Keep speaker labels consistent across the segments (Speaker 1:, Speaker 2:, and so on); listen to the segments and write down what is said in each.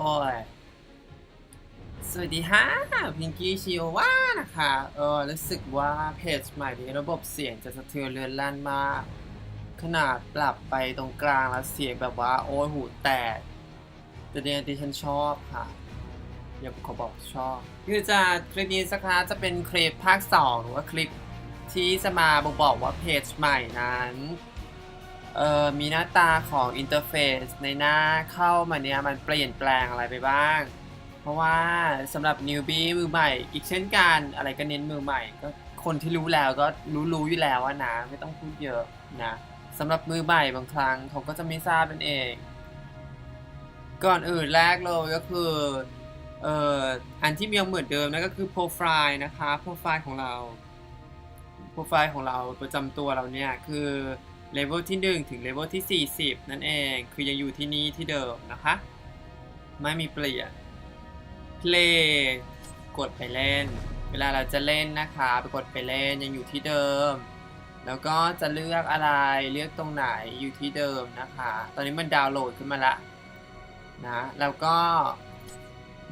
Speaker 1: อ้ยสวัสดีฮะพิงกี้ชิโอว่านะคะ เออรู้สึกว่าเพจใหม่นี้ระบบเสียงจะสะเทือนเรือนลั่นมาก ขนาดปรับไปตรงกลางแล้วเสียงแบบว่าโอ้ยหูแตก แต่เนี่ยที่ฉันชอบค่ะอย่าขอบอกชอบ คือจะคลิปนี้สักครั้งจะเป็นคลิปภาค 2 หรือว่าคลิปที่จะมาบอกบอกว่าเพจใหม่นั้น เอ่อมีหน้าตาของอินเทอร์เฟซในหน้าเข้ามาเนี่ยมันเปลี่ยนแปลงอะไรไปบ้าง เพราะว่าสำหรับ newbie มือใหม่ อีกเช่นกันอะไรก็เน้นมือใหม่ ก็คนที่รู้แล้วก็รู้รู้อยู่แล้วนะ ไม่ต้องพูดเยอะนะสำหรับมือใหม่บางครั้งเขาก็จะไม่ทราบนั่นเอง ก่อนอื่นแรกเลยก็คือเอ่ออันที่ยังเหมือนเดิมนั่นก็คือโปรไฟล์นะคะโปรไฟล์ของเราโปรไฟล์ของเราประจำตัวเราเนี่ยคือ เลเวลที่ 1 ถึงเลเวลที่ 40 นั่นเอง คือยังอยู่ที่นี่ที่เดิมนะคะ ไม่มีเปลี่ยน play กดไปเล่น เวลาเราจะเล่นนะคะ ไปกดไปเล่นยังอยู่ที่เดิม แล้วก็จะเลือกอะไรเลือกตรงไหนอยู่ที่เดิมนะคะ ตอนนี้มันดาวน์โหลดขึ้นมาละนะแล้วก็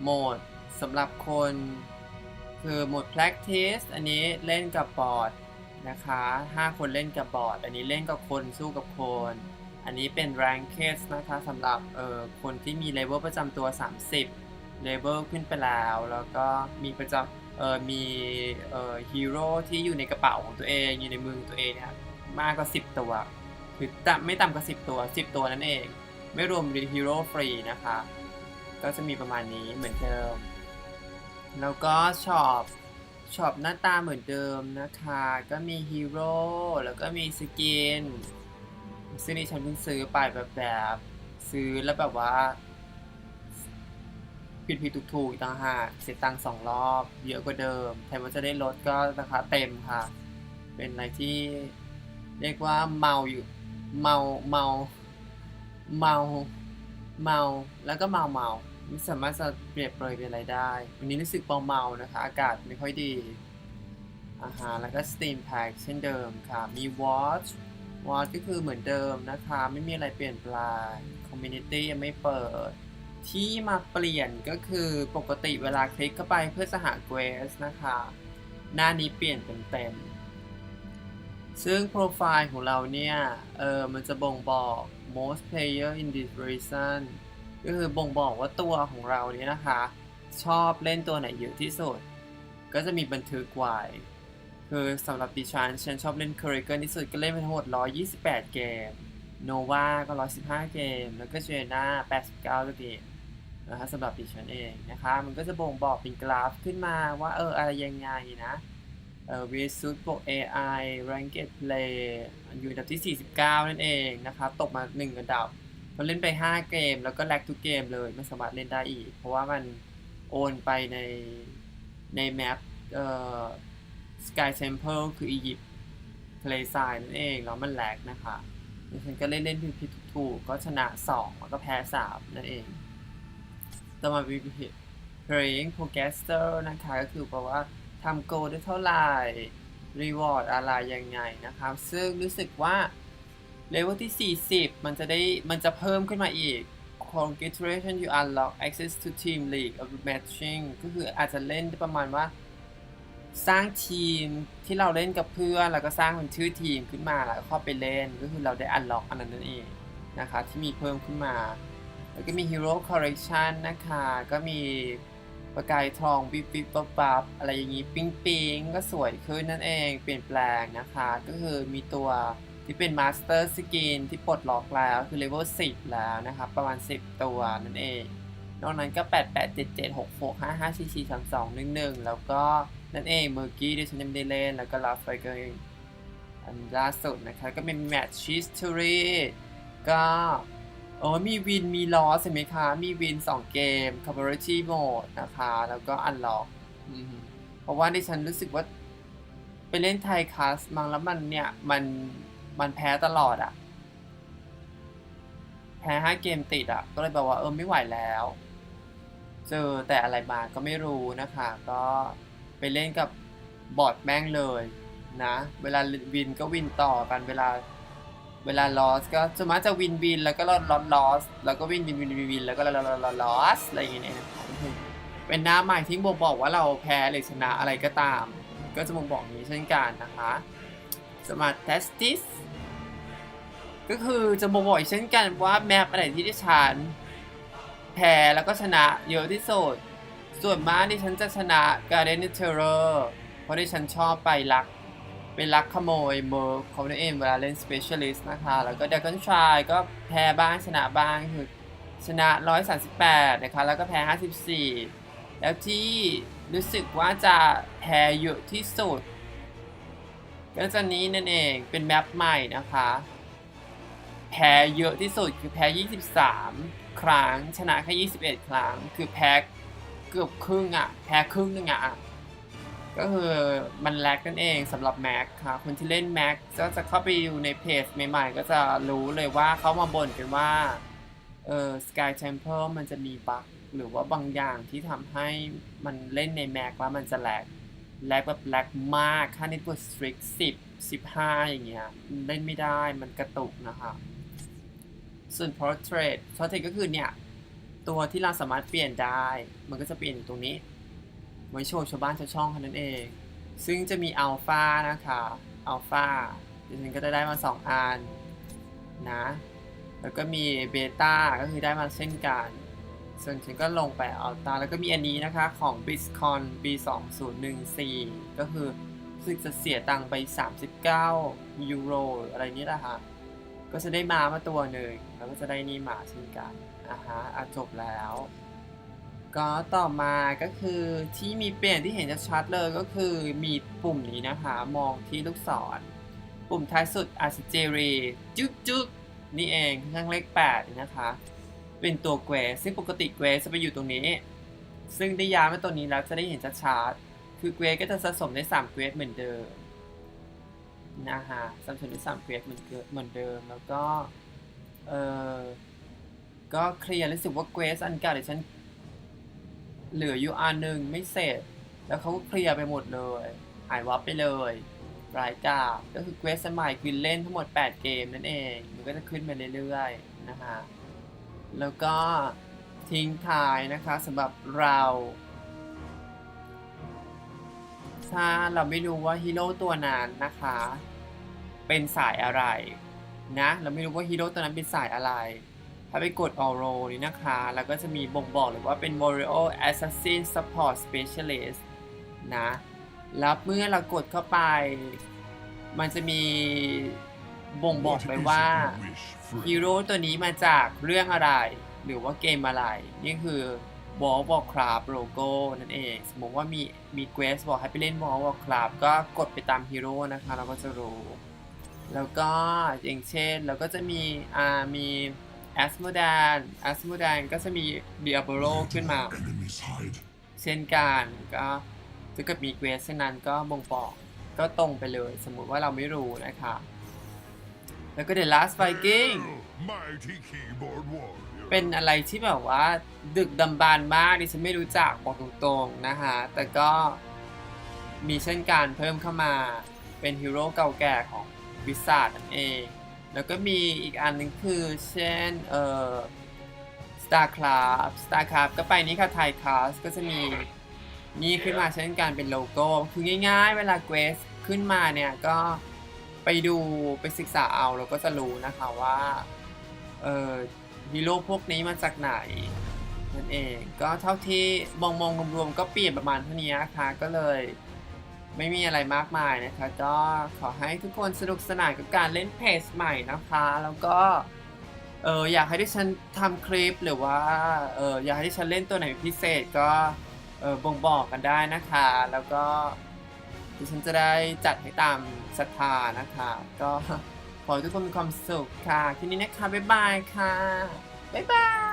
Speaker 1: โหมดสำหรับคนคือโหมด practice อันนี้เล่นกับบอร์ด นะคะ5คนเล่นกับบอร์ด อันนี้เล่นกับคนสู้กับคน อันนี้เป็น ranked นะคะสำหรับเอ่อคนที่มีเลเวลประจำตัว 30 เลเวลขึ้นไปแล้ว แล้วก็มีประจำเอ่อมีเอ่อฮีโร่ที่อยู่ในกระเป๋าของตัวเองอยู่ในมือของตัวเองเนี่ยมากกว่า 10 ตัวคือไม่ต่ำกว่า 10 ตัว 10 ตัวนั่นเอง ไม่รวมฮีโร่ฟรีนะคะ ก็จะมีประมาณนี้เหมือนเดิม แล้วก็ช็อป ช็อปหน้าตาเหมือนเดิมนะคะ ก็มีฮีโร่แล้วก็มีสกินซึ่งนี่ฉันเพิ่งซื้อไปแบบแบบซื้อแล้วแบบว่า ผิดผิดถูกถูกๆอีต่างหากเสียตังสองรอบ เยอะกว่าเดิมแถมว่าจะได้ลดก็ราคาเต็มค่ะ เป็นอะไรที่ เรียกว่าเมาอยู่เมาเมาเมาเมาแล้วก็เมาเมา ไม่สามารถจะเปรียบเปรยเป็นอะไรได้ วันนี้รู้สึกเมาเมาๆนะคะ อากาศไม่ค่อยดีอาหารแล้วก็ Steam Pack เช่นเดิมค่ะ มี Watch Watch ก็คือเหมือนเดิมนะคะ ไม่มีอะไรเปลี่ยนแปลง Community ยังไม่เปิด ที่มาเปลี่ยนก็คือปกติเวลาคลิกเข้าไปเพื่อจะหา Quest นะคะ หน้านี้เปลี่ยนเป็นเต็มๆซึ่งโปรไฟล์ของเราเนี่ย เออมันจะบ่งบอก most player in this region ก็คือบ่งบอกว่าตัวของเราเนี่ยนะคะ ชอบเล่นตัวไหนเยอะที่สุด ก็จะมีบันทึกไว้คือสำหรับดิฉันฉันชอบเล่น c u r r i c u l ที่สุดก็เล่นไปทั้งหมด 128 เกม Nova ก็ 115 เกม แล้วก็ Jena 89เกมนะคะสำหรับดิฉันเองนะคะ มันก็จะบ่งบอกเป็นกราฟขึ้นมาว่าเอออะไรยังไงนะเอ่อ v s u บวก AI Ranked Play อยู่อันดับที่ 49 นั่นเองนะคะ ตกมา 1 อันดับ มันเล่นไป 5 เกม แล้วก็แลกทุกเกมเลยไม่สามารถเล่นได้อีก เพราะว่ามันโอนไปในในแมปเอ่อ Sky Temple คืออียิปต์ทะเลทรายนั่นเอง แล้วมันแลกนะคะดิฉันก็เล่นเล่นผิดๆถูกๆก็ชนะ 2 แล้วก็แพ้ 3 นั่นเองต่อมาวิธี playing progressor นะคะ ก็คือแปลว่าทำโกได้เท่าไหร่ reward อะไรยังไงนะครับ ซึ่งรู้สึกว่า เลเวลที่ 40 มันจะได้มันจะเพิ่มขึ้นมาอีก congratulations you unlock access to team league of matching ก็คืออาจจะเล่นประมาณว่า สร้างทีมที่เราเล่นกับเพื่อนแล้วก็สร้างเป็นชื่อทีมขึ้นมาแล้วก็เข้าไปเล่นก็คือเราได้ unlock อันนั้นนั่นเองนะคะที่มีเพิ่มขึ้นมา แล้วก็มี Hero Collection นะคะ ก็มีประกายทองวิบวิบวับวับอะไรอย่างนี้ ปิ๊งปิ๊งก็สวยขึ้นนั่นเอง เปลี่ยนแปลงนะคะ ก็คือมีตัว ที่เป็น Master Skin ที่ปลดล็อกแล้วคือ Level 10 แล้วนะครับ ประมาณ 10 ตัวนั่นเอง นอกนั้นก็ 8 8 7 7 6 6 5 5 4 4 3 2 1 1 แล้วก็นั่นเองเมอร์กี้ที่ฉันยังไม่ได้เล่น แล้วก็ Last f i g e r อันล่าสุดนะคะก็เป็น Match History ก็เออมีวินมีลอสใช่ไหมคะ มีวิน 2 เกม c o v e r a g e Mode นะคะ แล้วก็ Unlock อืมเพราะว่าดิฉันรู้สึกว่า ไปเล่นไทยคัสมังแล้วมันเนี่ย มัน มันแพ้ตลอดอะแพ้ห้าเกมติดอะก็เลยแบบว่าเออไม่ไหวแล้ว เจอแต่อะไรมาก็ไม่รู้นะคะ ก็ไปเล่นกับบอร์ดแม่งเลยนะ เวลาวินก็วินต่อกันเวลาเวลา loss ก็ส่วนมากจะวินวินแล้วก็ loss loss loss แล้วก็วินวินวินวินวินแล้วก็ loss loss loss อะไรอย่างเงี้ยนะคะเป็นหน้าใหม่ที่บ่งบอกว่าเราแพ้หรือชนะอะไรก็ตาม ก็จะบ่งบอกนี้เช่นกันนะคะ Smart Testis ก็คือจะบ่งบอกอีกเช่นกันว่าแมปอะไรที่ดิฉันแพ้แล้วก็ชนะเยอะที่สุด ส่วนมากดิฉันจะชนะ Garden Terror เพราะดิฉันชอบไปลักไปลักขโมยเมอร์เขาเองเวลาเล่น Specialist นะคะ แล้วก็ Dragon Try ก็แพ้บ้างชนะบ้างคือชนะ 138 นะคะ แล้วก็แพ้ 54 แล้วที่รู้สึกว่าจะแพ้เยอะที่สุด ก็จะนี้นั่นเองเป็นแมปใหม่นะคะ แพ้เยอะที่สุดคือแพ้ 23 ครั้ง ชนะแค่21 ครั้ง คือแพ้เกือบครึ่งอะ่ะ แพ้ครึ่งนึงอะ่ะ ก็คือมันแลกนั่นเองสำหรับแม็กค่ะ คนที่เล่นแม็กก็จะเข้าไปดูในเพจใหม่ๆ ก็จะรู้เลยว่าเขามาบ่นกันว่า เออ Sky Temple มันจะมีบั๊กหรือว่าบางอย่างที่ทำให้มันเล่นในแม็กแล้วมันจะแลกแลกแบบแลกมากค่านี้ตัว strict 10 15อย่างเงี้ย เล่นไม่ได้มันกระตุกนะคะ ส่วน portrait portrait ก็คือเนี่ย ตัวที่เราสามารถเปลี่ยนได้ มันก็จะเปลี่ยนอยู่ตรงนี้ ไว้โชว์ชาวบ้านชาวช่องแค่นั้นเอง ซึ่งจะมีอัลฟานะคะอัลฟาดิฉันก็จะได้มา 2 อันนะ แล้วก็มีเบต้าก็คือได้มาเช่นกัน ส่วนฉันก็ลงไปอัลตาแล้วก็มีอันนี้นะคะของ b i s c o n B 2 0 1 4ก็คือรู้สึกจะเสียตังค์ไป 39 ยูโร อะไรนี้แหละค่ะ ก็จะได้มามาตัวหนึ่งแล้วก็จะได้นี่มาเช่นกันอะฮะอะจบแล้ว ก็ต่อมาก็คือที่มีเปลี่ยนที่เห็นชัดเลยก็คือมีปุ่มนี้นะคะ มองที่ลูกศร ปุ่มท้ายสุดอาซิเจรีจุ๊กจุ๊กนี่เองข้างเลข8นี่นะคะ เป็นตัวเกรสซึ่งปกติเกรสจะไปอยู่ตรงนี้ ซึ่งได้ย้ายมาตัวนี้แล้วจะได้เห็นชัดๆคือเกรสก็จะสะสมได้3เกรสเหมือนเดิม นะฮะสะสมได้3เกรสเหมือนเดิมเหมือนเดิม แล้วก็ เออก็เคลียร์รู้สึกว่าเกรสอันเก่าเดี๋ยวฉัน เหลืออยู่อันหนึ่งไม่เสร็จ แล้วเขาก็เคลียร์ไปหมดเลย หายวับไปเลยรายกาก็คือเกรสสมัยคือเล่นทั้งหมด 8 เกมนั่นเอง มันก็จะขึ้นมาเรื่อยๆนะฮะแล้วก็ทิ้งท้ายนะคะสำหรับเรา ถ้าเราไม่รู้ว่าฮีโร่ตัวนั้นนะคะ เป็นสายอะไรนะ เราไม่รู้ว่าฮีโร่ตัวนั้นเป็นสายอะไร ถ้าไปกด All Roll นี้นะคะ แล้วก็จะมีบ่งบอกเลยว่าเป็น Warrior Assassin Support Specialist นะ แล้วเมื่อเรากดเข้าไป มันจะมีบ่งบอกเลยว่าฮีโร่ตัวนี้มาจากเรื่องอะไร หรือว่าเกมอะไร นี่คือ World of Warcraft โลโก้นั่นเอง สมมติว่ามีมีเควสบอกให้ไปเล่น World of Warcraft ก็กดไปตามฮีโร่นะคะเราก็จะรู้ แล้วก็อย่างเช่นเราก็จะมีอ่ามี a s m o d a n a s m o d a n ก็จะมี Diablo ขึ้นมา เช่นกันก็ถ้าเกิดมีเควสเช่นนั้นก็บ่งบอกก็ตรงไปเลย สมมุติว่าเราไม่รู้นะคะ แล้วก็ The Last Viking
Speaker 2: Mighty keyboard warrior.
Speaker 1: เป็นอะไรที่แบบว่า ดึกดำบรรพ์มากดิฉันไม่รู้จักบอกตรงๆนะคะแต่ก็มีเช่นการเพิ่มเข้ามาเป็นฮีโร่เก่าแก่ของวิสาดนั่นเอง แล้วก็มีอีกอันหนึงคือเช่นเอ่อ StarCraft StarCraft ก็ไปนี้ค่ะ Thai Cast ก็จะมีนี่ขึ้นมาเช่นกันเป็นโลโก้ คือง่ายๆ เวลาเกรสขึ้นมาเนี่ยก็ไปดูไปศึกษาเอาเราก็จะรู้นะคะว่าเออ ฮีโร่พวกนี้มาจากไหนนั่นเองก็เท่าที่มองมองรวมๆก็เปลี่ยนประมาณเท่านี้นะคะก็เลย ไม่มีอะไรมากมายนะคะ ก็ขอให้ทุกคนสนุกสนานกับการเล่นเพจใหม่นะคะ แล้วก็เอออยากให้ดิฉันทำคลิปหรือว่าเอออยากให้ดิฉันเล่นตัวไหนเป็นพิเศษก็เออบ่งบอกกันได้นะคะ แล้วก็ดิฉันจะได้จัดให้ตามศรัทธานะคะ ก็ ขอให้ทุกคนมีความสุขค่ะ ทีนี้นะคะ บ๊ายบายค่ะ บ๊ายบาย